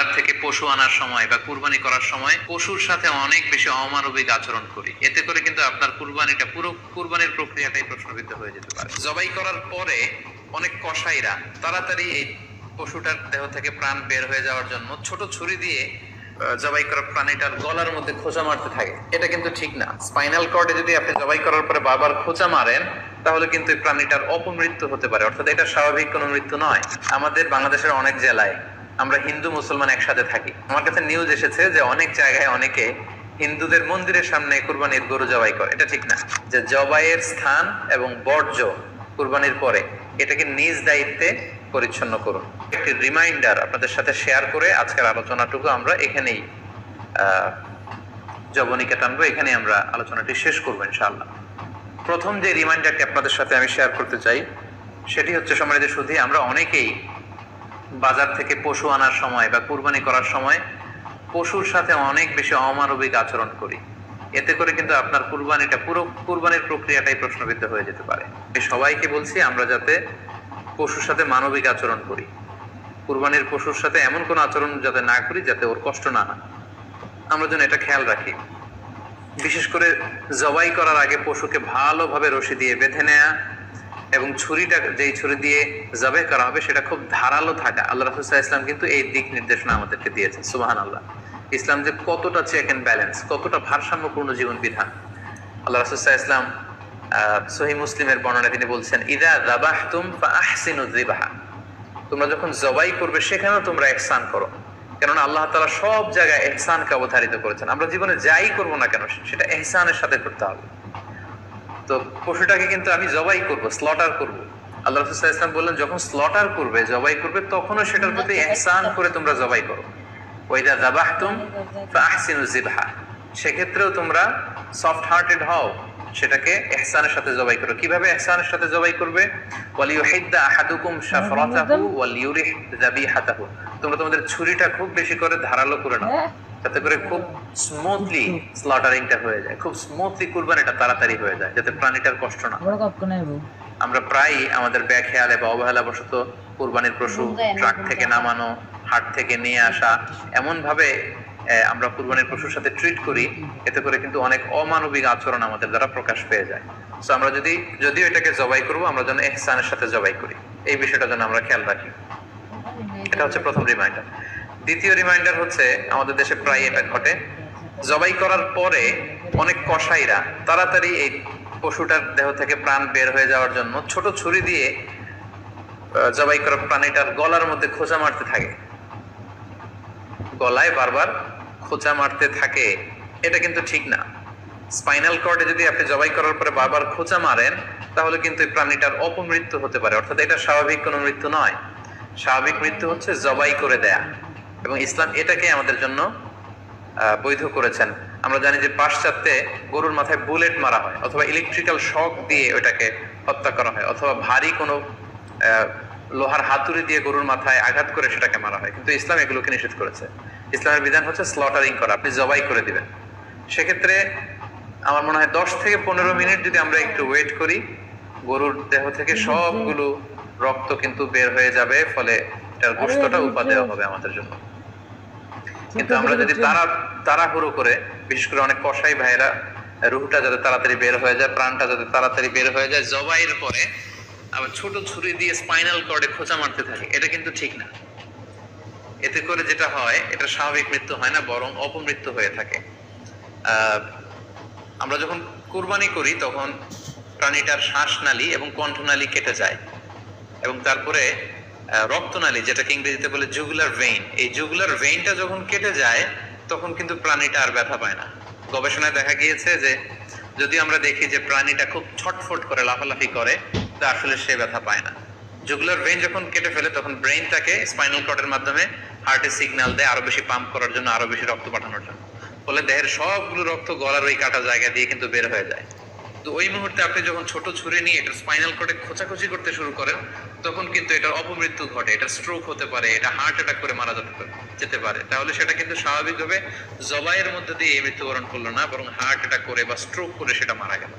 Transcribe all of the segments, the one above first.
বাজার থেকে পশু আনার সময় বা কুরবানি করার সময় পশুর সাথে অনেক বেশি অমানবিক আচরণ করি। এতে করে কিন্তু আপনার কুরবানিটা পুরো কুরবানির প্রক্রিয়াটাই প্রশ্নবিদ্ধ হয়ে যেতে পারে। জবাই করার পরে অনেক কসাইরা তাড়াতাড়ি এই পশুটার দেহ থেকে প্রাণ বের হয়ে যাওয়ার জন্য ছোট ছুরি দিয়ে জবাই করা প্রাণীটার গলার মধ্যে খোঁচা মারতে থাকে। এটা কিন্তু ঠিক না। স্পাইনাল কর্ডে যদি আপনি জবাই করার পরে বাবার খোঁচা মারেন, তাহলে কিন্তু প্রাণীটার অপমৃত্যু হতে পারে। অর্থাৎ এটা স্বাভাবিক কোনো মৃত্যু নয়। আমাদের বাংলাদেশের অনেক জেলায় আমরা হিন্দু মুসলমান একসাথে থাকি। আমার কাছে নিউজ এসেছে যে অনেক জায়গায় অনেকে হিন্দুদের মন্দিরের সামনে কুরবানির গরু জবাই করে। এটা ঠিক না। যে জবাইয়ের স্থান এবং বর্জ্য কুরবানির পরে এটাকে নিজ দায়িত্বে পরিচ্ছন্ন করুন। একটি রিমাইন্ডার আপনাদের সাথে শেয়ার করে আজকের আলোচনাটুকু আমরা এখানেই জবনিকা টানবো। এখানে আমরা আলোচনাটি শেষ করব ইনশাআল্লাহ। প্রথম যে রিমাইন্ডারটি আপনাদের সাথে আমি শেয়ার করতে চাই, সেটি হচ্ছে সম্মানিত শুধু আমরা অনেকেই বাজার থেকে পশু আনার সময় বা কুরবানি করার সময় পশুর সাথে অনেক বেশি অমানবিক আচরণ করি। এতে করে কিন্তু আপনার কুরবানিটা পুরো, কুরবানির প্রক্রিয়াটাই প্রশ্নবিদ্ধ হয়ে যেতে পারে। সবাইকে বলছি, আমরা যাতে পশুর সাথে মানবিক আচরণ করি। কুরবানির পশুর সাথে এমন কোনো আচরণ যাতে না করি যাতে ওর কষ্ট না হয়। আমরা যেন এটা খেয়াল রাখি। বিশেষ করে জবাই করার আগে পশুকে ভালোভাবে রশি দিয়ে বেঁধে নেয়া এবং ছুরিটা যেই ছুরি দিয়ে জবাই করা হবে, সেটা খুব ধারালো থাকা। আল্লাহ রাসুল্লাহ ইসলাম কিন্তু এই দিক নির্দেশনা আমাদেরকে দিয়েছেন। সুবাহান আল্লাহ ইসলাম যে কতটা চেক এন্ড ব্যালেন্স কতটা ভারসাম্যপূর্ণ জীবন বিধান আল্লাহ রাসুল্লাহ ইসলাম সহি মুসলিমের বর্ণনা তিনি বলছেন, ইদা ফা আহসিনু যিবাহা। তোমরা যখন জবাই করবে, সেখানেও তোমরা এহসান করো। কেননা আল্লাহ তালা সব জায়গায় এহসানকে অবধারিত করেছেন। আমরা জীবনে যাই করব না কেন, সেটা এহসানের সাথে করতে হবে। তো পশুটাকে কিন্তু আমি জবাই করব স্লটার করব। আল্লাহ রাসূল ইসলাম বললেন যখন স্লটার করবে জবাই করবে তখনও সেটার প্রতি এহসান করে তোমরা জবাই করো। ওইদা যাবাহতুম ফাহসিনু যিবহা। সেক্ষেত্রেও তোমরা সফট হার্টেড হও সেটাকে এহসানের সাথে জবাই করো। কীভাবে এহসানের সাথে জবাই করবে? ওয়ালিউহিদ্দা আহাদুকুম শাফরাতাহু ওয়ালিউরিহ যাবিহাতাহু। তোমরা তোমাদের ছুরিটা খুব বেশি করে ধারালো করে নাও। যাতে করে খুব স্মুথলি স্লটারিংটা হয়ে যায়। খুব স্মুথলি কুরবানিটা তাড়াতাড়ি হয়ে যায় যাতে প্রাণীটার কষ্ট না আমরা প্রায়ই আমাদের ব্যাখেয়ালে বা অবহেলা বশত কুরবানির পশু ট্রাক থেকে নামানো হাট থেকে নিয়ে আসা এমন ভাবে আমরা কুরবানির পশুর সাথে ট্রিট করি এতে করে কিন্তু অনেক অমানবিক আচরণ আমাদের দ্বারা প্রকাশ পেয়ে যায়। তো আমরা যদি যদিও এটাকে জবাই করব আমরা যেন এহসানের সাথে জবাই করি। এই বিষয়টা যেন আমরা খেয়াল রাখি। এটা হচ্ছে প্রথম রিমাইন্ডার দ্বিতীয় রিমাইন্ডার হচ্ছে, আমাদের দেশে প্রায় এটা ঘটে। জবাই করার পরে অনেক কসাইরা তাড়াতাড়ি এই পশুটার দেহ থেকে প্রাণ বের হয়ে যাওয়ার জন্য ছোট ছুরি দিয়ে জবাই করা প্রাণীটার গলার মধ্যে খোঁচা মারতে থাকে। গলায় বারবার খোঁচা মারতে থাকে। এটা কিন্তু ঠিক না। স্পাইনাল কর্ডে যদি আপনি জবাই করার পরে বারবার খোঁচা মারেন, তাহলে কিন্তু এই প্রাণীটার অপমৃত্যু হতে পারে। অর্থাৎ এটা স্বাভাবিক কোনো মৃত্যু নয়। স্বাভাবিক মৃত্যু হচ্ছে জবাই করে দেয়া। এবং ইসলাম এটাকে আমাদের জন্য বৈধ করেছেন। আমরা জানি যে পাশ্চাত্যে গরুর মাথায় বুলেট মারা হয় অথবা ইলেকট্রিক্যাল শক দিয়ে ওটাকে হত্যা করা হয় অথবা ভারী কোনো লোহার হাতুড়ি দিয়ে গরুর মাথায় আঘাত করে সেটাকে মারা হয়। কিন্তু ইসলাম এগুলোকে নিষেধ করেছে। ইসলামের বিধান হচ্ছে স্লটারিং করা আপনি জবাই করে দিবেন। সেক্ষেত্রে আমার মনে হয় দশ থেকে পনেরো মিনিট যদি আমরা একটু ওয়েট করি গরুর দেহ থেকে সবগুলো রক্ত কিন্তু বের হয়ে যাবে ফলে এটার গোস্তটা উপা দেওয়া হবে আমাদের জন্য। কিন্তু আমরা যদি তারা তাড়াহুড়ো করে বিশেষ করে অনেক কসাই ভাইরা রুহটা যাতে তাড়াতাড়ি বের হয়ে যায় প্রাণটা যাতে তাড়াতাড়ি বের হয়ে যায় জবাইয়ের পরে আবার ছোট ছুরি দিয়ে স্পাইনাল কর্ডে খোঁচা মারতে থাকে। এটা কিন্তু ঠিক না। এতে করে যেটা হয় এটা স্বাভাবিক মৃত্যু হয় না বরং অপমৃত্যু হয়ে থাকে। আহ, আমরা যখন কুরবানি করি তখন প্রাণীটার শ্বাসনালী এবং কণ্ঠনালী কেটে যায়। এবং তারপরে রক্তনালী, যেটাকে ইংরেজিতে বলে জুগুলার ভেইন এই জুগুলার ভেইনটা যখন কেটে যায়, তখন কিন্তু প্রাণীটা আর ব্যথা পায় না। গবেষণায় দেখা গিয়েছে যে, যদি আমরা দেখি যে প্রাণীটা খুব ছটফট করে, লাফালাফি করে, তো আসলে সে ব্যথা পায় না। জুগুলার ভেইন যখন কেটে ফেলে, তখন ব্রেইন তাকে স্পাইনাল কর্ডের মাধ্যমে হার্টে সিগন্যাল দেয়, আরও বেশি পাম্প করার জন্য, আরও বেশি রক্ত পাঠানোর জন্য। ফলে দেহের সবগুলো রক্ত গলার ওই কাটা জায়গা দিয়ে কিন্তু বের হয়ে যায়। তো ওই মুহূর্তে আপনি যখন ছোট ছুরি নিয়ে এটা স্পাইনাল কর্ডে খোঁচাখুচি করতে শুরু করেন তখন কিন্তু এটার অপমৃত্যু ঘটে, এটা স্ট্রোক হতে পারে, এটা হার্ট অ্যাটাক করে মারা যেতে পারে- তাহলে সেটা কিন্তু স্বাভাবিকভাবে জবাইয়ের মধ্যে দিয়ে এই মৃত্যুবরণ করল না, বরং হার্ট অ্যাটাক করে বা স্ট্রোক করে সেটা মারা গেল।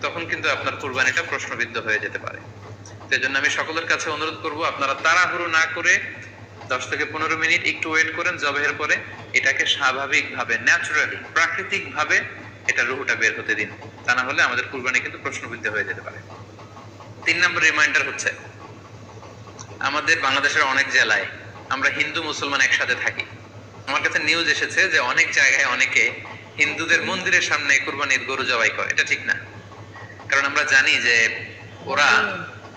তখন কিন্তু আপনার কুরবানিটা প্রশ্নবিদ্ধ হয়ে যেতে পারে। তো জন্য আমি সকলের কাছে অনুরোধ করব, আপনারা তাড়াহুড়ো না করে দশ থেকে পনেরো মিনিট একটু ওয়েট করেন জবের পরে। এটাকে স্বাভাবিকভাবে ন্যাচুরালি প্রাকৃতিক ভাবে এটা রুহুটা বের হতে দিন। তা না হলে আমাদের কুরবানি কিন্তু প্রশ্নবিদ্ধ হয়ে যেতে পারে। তিন নম্বর রিমাইন্ডার হচ্ছে আমাদের বাংলাদেশের অনেক জেলায় আমরা হিন্দু মুসলমান একসাথে থাকি। আমার কাছে নিউজ এসেছে যে অনেক জায়গায় অনেকে হিন্দুদের মন্দিরের সামনে কুরবানির গরু জবাই করে। এটা ঠিক না। কারণ আমরা জানি যে ওরা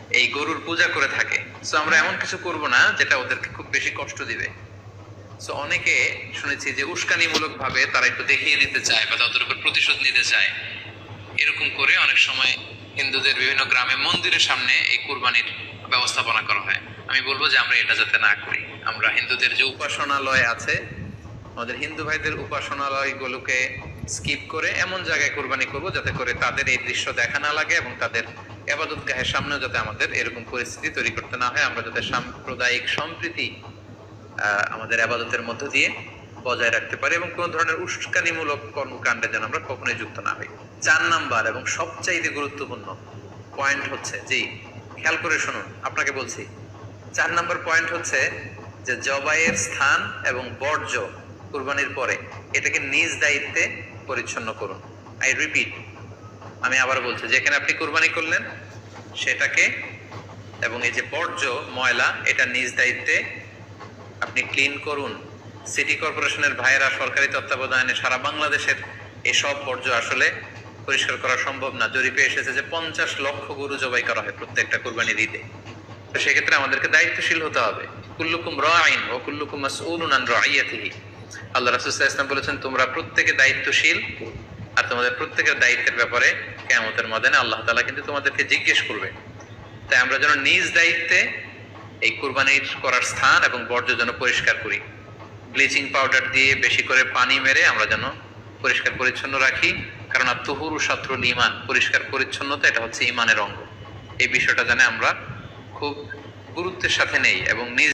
এই গরুর পূজা করে থাকে। সো আমরা এমন কিছু করব না যেটা ওদেরকে খুব বেশি কষ্ট দিবে। সো অনেকে শুনেছি যে উস্কানিমূলক ভাবে তারা একটু দেখিয়ে দিতে চায় বা তাদের উপর প্রতিশোধ নিতে চায়। এরকম করে অনেক সময় হিন্দুদের বিভিন্ন গ্রামে মন্দিরের সামনে এই কুরবানির ব্যবস্থাপনা করা হয়। আমি বলব যে আমরা এটা যাতে না করি। আমরা হিন্দুদের যে উপাসনালয় আছে, আমাদের হিন্দু ভাইদের উপাসনালয়গুলোকে স্কিপ করে এমন জায়গায় কোরবানি করব যাতে করে তাদের এই দৃশ্য দেখা না লাগে এবং তাদের এবাদত গাহের সামনেও যাতে আমাদের এরকম পরিস্থিতি তৈরি করতে না হয়। আমরা যাতে সাম্প্রদায়িক সম্প্রীতি আমাদের আবাদতের মধ্য দিয়ে বজায় রাখতে পারি এবং কোন ধরনের উস্কানিমূলক কর্মকাণ্ডে যেন আমরা কখনোই যুক্ত না হই। চার নাম্বার এবং সবচাইতে গুরুত্বপূর্ণ পয়েন্ট হচ্ছে জি খেয়াল করে শুনুন, আপনাকে বলছি। চার নম্বর পয়েন্ট হচ্ছে যে জবাইয়ের স্থান এবং বর্জ্য কুরবানির পরে এটাকে নিজ দায়িত্বে পরিচ্ছন্ন করুন। আই রিপিট আমি আবার বলছি, যেখানে আপনি কুরবানি করলেন, সেটাকে এবং এই যে বর্জ্য, ময়লা, এটা নিজ দায়িত্বে আপনি ক্লিন করুন। সিটি কর্পোরেশনের ভাইয়েরা সরকারি তত্ত্বাবধানে সারা বাংলাদেশের এসব বর্জ্য আসলে পরিষ্কার করা সম্ভব না। জরিপে এসেছে যে পঞ্চাশ লক্ষ গরু জবাই করা হয় প্রত্যেকটা কুরবানি দিতে। তো সেক্ষেত্রে আমাদেরকে দায়িত্বশীল হতে হবে। কুল্লুকুম রাইন ও কুল্লুকুম মাসউলুন আন রাইয়াতিহি। আল্লাহ রাসূলুল্লাহ ইসলাম বলেছেন, তোমরা প্রত্যেকে দায়িত্বশীল আর তোমাদের প্রত্যেকের দায়িত্বের ব্যাপারে কিয়ামতের ময়দানে আল্লাহ তাআলা কিন্তু তোমাদেরকে জিজ্ঞেস করবে। তাই আমরা যেন নিজ দায়িত্বে এই কুরবানির করার স্থান এবং বর্জ্য যেন পরিষ্কার করি। ব্লিচিং পাউডার দিয়ে বেশি করে পানি মেরে আমরা যেন পরিষ্কার পরিচ্ছন্ন রাখি। কারণ আত্মহুরু শত্রুল ইমান পরিষ্কার পরিচ্ছন্নতা, এটা হচ্ছে ইমানের অঙ্গ। এই বিষয়টা জানে আমরা খুব গুরুত্বের সাথে নেই এবং নিজ